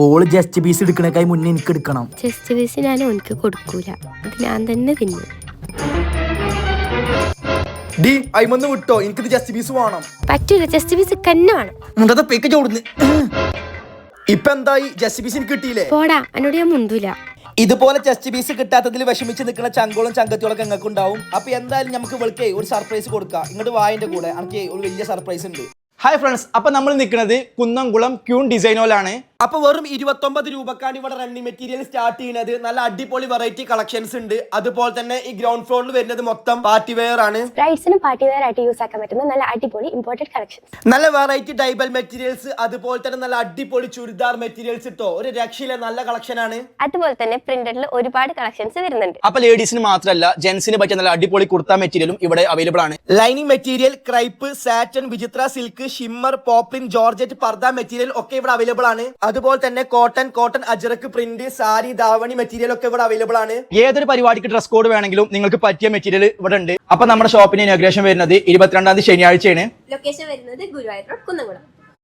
All just piece എടുക്കണേക്കായി മുന്നേ എനിക്ക് എടുക്കണം. ജസ്റ്റ് പീസ് ഞാൻ ഓനിക്ക് കൊടുക്കൂല. അത് ഞാൻ തന്നെ തിന്നു. ഡി അയിമന്ന് വിട്ടോ. എനിക്കിത് ജസ്റ്റ് പീസ് വേണം. പറ്റൂല. ജസ്റ്റ് പീസ് കന്നെ വേണം. മുണ്ടത്തെ പേക്ക് ചോടുന്നു ഇപ്പൊ എന്തായി? ജസ്റ്റ് പീസ് എനിക്ക് കിട്ടിയില്ലേ? പോടാ. എന്നോട് ഞാൻ മുണ്ടൂല. ഇതുപോലെ ജസ്റ്റ് പീസ് കിട്ടാത്തതിൽ വിഷമിച്ച് നിൽക്കുന്ന ചങ്കോളും ചങ്കത്തിയോളൊക്കെ നിങ്ങൾക്ക് ഉണ്ടാവും അപ്പൊ എന്തായാലും നമുക്ക് വിളിക്കെ ഒരു സർപ്രൈസ് കൊടുക്കാം. ഇങ്ങോട്ട് വായന്റെ കൂടെ. എനിക്ക് ഒരു വലിയ സർപ്രൈസ് ഉണ്ട്. ഹായ് ഫ്രണ്ട്സ് അപ്പൊ നമ്മൾ നിൽക്കുന്നത് കുന്നംകുളം ക്യൂൺ ഡിസൈനോലാണ് അപ്പൊ വെറും ഇരുപത്തൊമ്പത് രൂപക്കാണ് ഇവിടെ റണ്ണിങ് മെറ്റീരിയൽ സ്റ്റാർട്ട് ചെയ്യുന്നത് നല്ല അടിപൊളി വെറൈറ്റി കളക്ഷൻസ് ഉണ്ട്. അതുപോലെ തന്നെ ഈ ഗ്രൗണ്ട് ഫ്ലോറിൽ വരുന്നത് മൊത്തം പാർട്ടി വെയർ ആണ്. ബ്രൈഡ്സിനും പാർട്ടി വെയർ ആയിട്ട് യൂസ് ആക്കാൻ പറ്റുന്ന നല്ല അടിപൊളി ഇമ്പോർട്ടഡ് കളക്ഷൻസ് നല്ല വെറൈറ്റി ഡൈബൽ മെറ്റീരിയൽസ് അതുപോലെ തന്നെ നല്ല അടിപൊളി ചുരിദാർ മെറ്റീരിയൽസ് ഇട്ടോ. ഒരു രക്ഷയിലെ നല്ല കളക്ഷൻ ആണ്. അതുപോലെ തന്നെ പ്രിന്റഡിൽ ഒരുപാട് കളക്ഷൻസ് വരുന്നുണ്ട്. അപ്പൊ ലേഡീസിന് മാത്രമല്ല ജെന്റ്സിന് പറ്റിയ നല്ല അടിപൊളി കുർത്ത മെറ്റീരിയലും ഇവിടെ അവൈലബിൾ ആണ്. Lining material crepe satin Vichitra silk shimmer poplin georgette purdah material ഒക്കെ ഇവിടെ അവൈലബിൾ ആണ്. അതുപോലെ തന്നെ cotton cotton Ajrak print sari davani material ഒക്കെ ഇവിടെ അവൈലബിൾ ആണ്. ഏതൊരു പരിപാടിക്ക് ഡ്രസ് കോഡ് വേണമെങ്കിലും നിങ്ങൾക്ക് പറ്റിയ മെറ്റീരിയൽ ഇവിടെ ഉണ്ട്. അപ്പൊ നമ്മുടെ ഷോപ്പിന് ഇനോഗ്രേഷൻ വരുന്നത് ഇരുപത്തിരണ്ടാം തീയതി ശനിയാഴ്ചയാണ്. ലൊക്കേഷൻ വരുന്നത് ഗുരുവായൂർ കുന്നംകുളം.